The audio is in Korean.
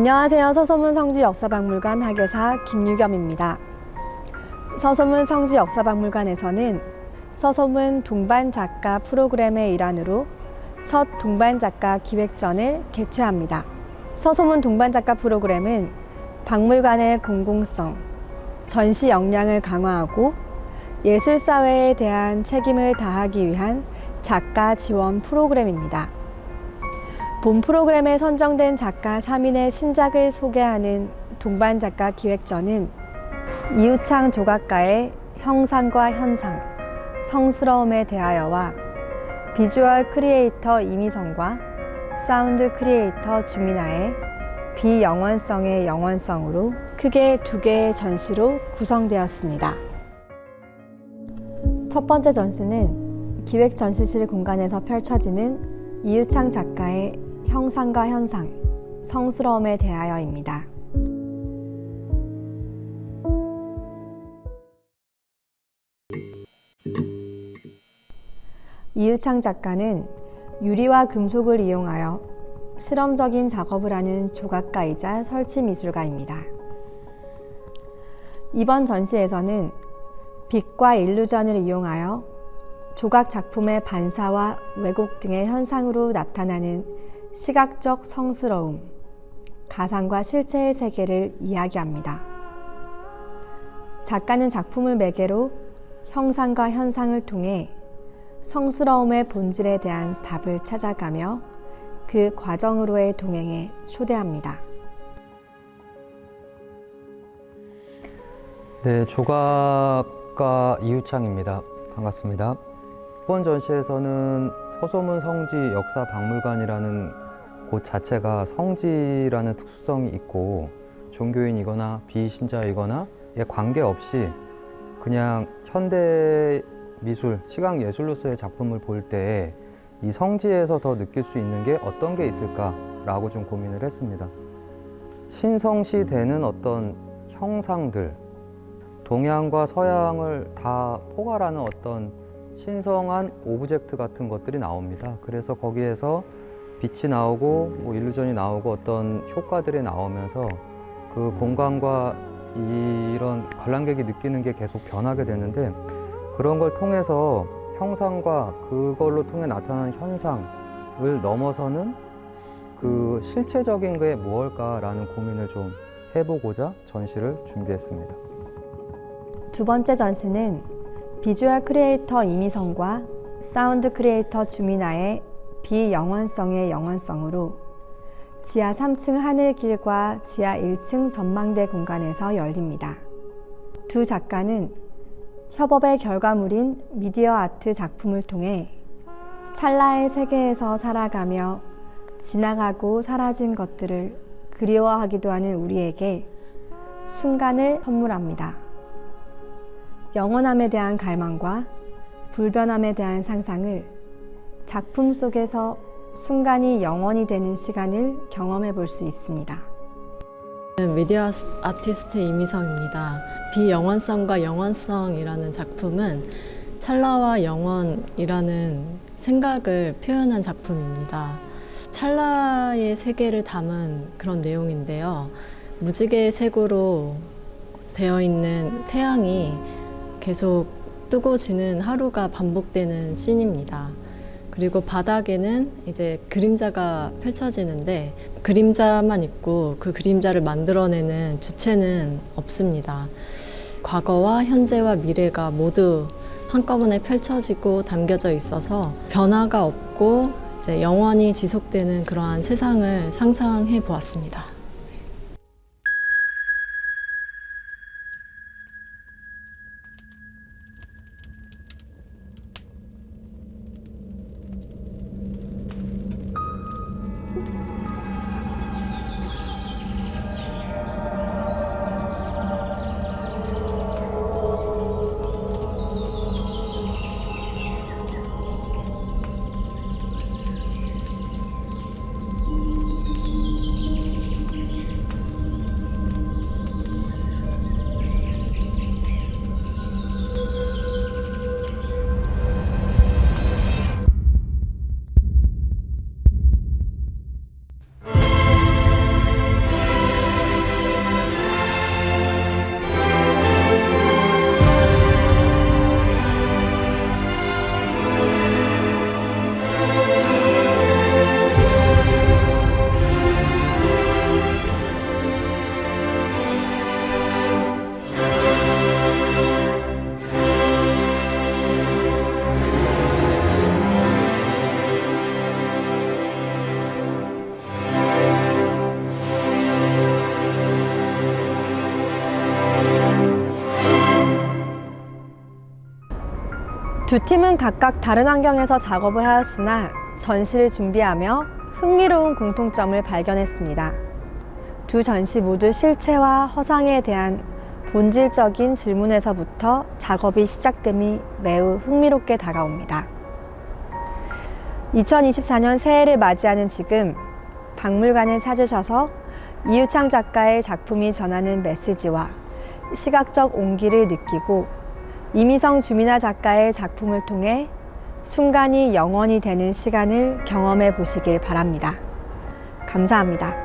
안녕하세요. 서소문 성지 역사박물관 학예사 김유겸입니다. 서소문 성지 역사박물관에서는 서소문 동반 작가 프로그램의 일환으로 첫 동반 작가 기획전을 개최합니다. 서소문 동반 작가 프로그램은 박물관의 공공성, 전시 역량을 강화하고 예술 사회에 대한 책임을 다하기 위한 작가 지원 프로그램입니다. 본 프로그램에 선정된 작가 3인의 신작을 소개하는 동반 작가 기획전은 이우창 조각가의 형상과 현상, 성스러움에 대하여와 비주얼 크리에이터 이미성과 사운드 크리에이터 주민아의 비영원성의 영원성으로 크게 두 개의 전시로 구성되었습니다. 첫 번째 전시는 기획 전시실 공간에서 펼쳐지는 이유창 작가의 형상과 현상, 성스러움에 대하여입니다. 이유창 작가는 유리와 금속을 이용하여 실험적인 작업을 하는 조각가이자 설치 미술가입니다. 이번 전시에서는 빛과 일루전을 이용하여 조각 작품의 반사와 왜곡 등의 현상으로 나타나는 시각적 성스러움, 가상과 실체의 세계를 이야기합니다. 작가는 작품을 매개로 형상과 현상을 통해 성스러움의 본질에 대한 답을 찾아가며 그 과정으로의 동행에 초대합니다. 네, 조각가 이유창입니다. 반갑습니다. 이번 전시에서는 서소문 성지 역사 박물관이라는 곳 자체가 성지라는 특수성이 있고 종교인이거나 비신자이거나 에 관계없이 그냥 현대 미술, 시각 예술로서의 작품을 볼 때 이 성지에서 더 느낄 수 있는 게 어떤 게 있을까라고 좀 고민을 했습니다. 신성시 되는 어떤 형상들, 동양과 서양을 다 포괄하는 어떤 신성한 오브젝트 같은 것들이 나옵니다. 그래서 거기에서 빛이 나오고 뭐 일루전이 나오고 어떤 효과들이 나오면서 그 공간과 이런 관람객이 느끼는 게 계속 변하게 되는데 그런 걸 통해서 형상과 그걸로 통해 나타나는 현상을 넘어서는 그 실체적인 게 무엇일까라는 고민을 좀 해보고자 전시를 준비했습니다. 두 번째 전시는 비주얼 크리에이터 이미성과 사운드 크리에이터 주민아의 비영원성의 영원성으로 지하 3층 하늘길과 지하 1층 전망대 공간에서 열립니다. 두 작가는 협업의 결과물인 미디어 아트 작품을 통해 찰나의 세계에서 살아가며 지나가고 사라진 것들을 그리워하기도 하는 우리에게 순간을 선물합니다. 영원함에 대한 갈망과 불변함에 대한 상상을 작품 속에서 순간이 영원이 되는 시간을 경험해 볼 수 있습니다. 미디어 아티스트 이미성입니다. 비영원성과 영원성이라는 작품은 찰나와 영원이라는 생각을 표현한 작품입니다. 찰나의 세계를 담은 그런 내용인데요. 무지개의 색으로 되어 있는 태양이 계속 뜨고 지는 하루가 반복되는 씬입니다. 그리고 바닥에는 이제 그림자가 펼쳐지는데 그림자만 있고 그 그림자를 만들어내는 주체는 없습니다. 과거와 현재와 미래가 모두 한꺼번에 펼쳐지고 담겨져 있어서 변화가 없고 이제 영원히 지속되는 그러한 세상을 상상해 보았습니다. 두 팀은 각각 다른 환경에서 작업을 하였으나 전시를 준비하며 흥미로운 공통점을 발견했습니다. 두 전시 모두 실체와 허상에 대한 본질적인 질문에서부터 작업이 시작됨이 매우 흥미롭게 다가옵니다. 2024년 새해를 맞이하는 지금 박물관을 찾으셔서 이유창 작가의 작품이 전하는 메시지와 시각적 온기를 느끼고 이미성 주민아 작가의 작품을 통해 순간이 영원히 되는 시간을 경험해 보시길 바랍니다. 감사합니다.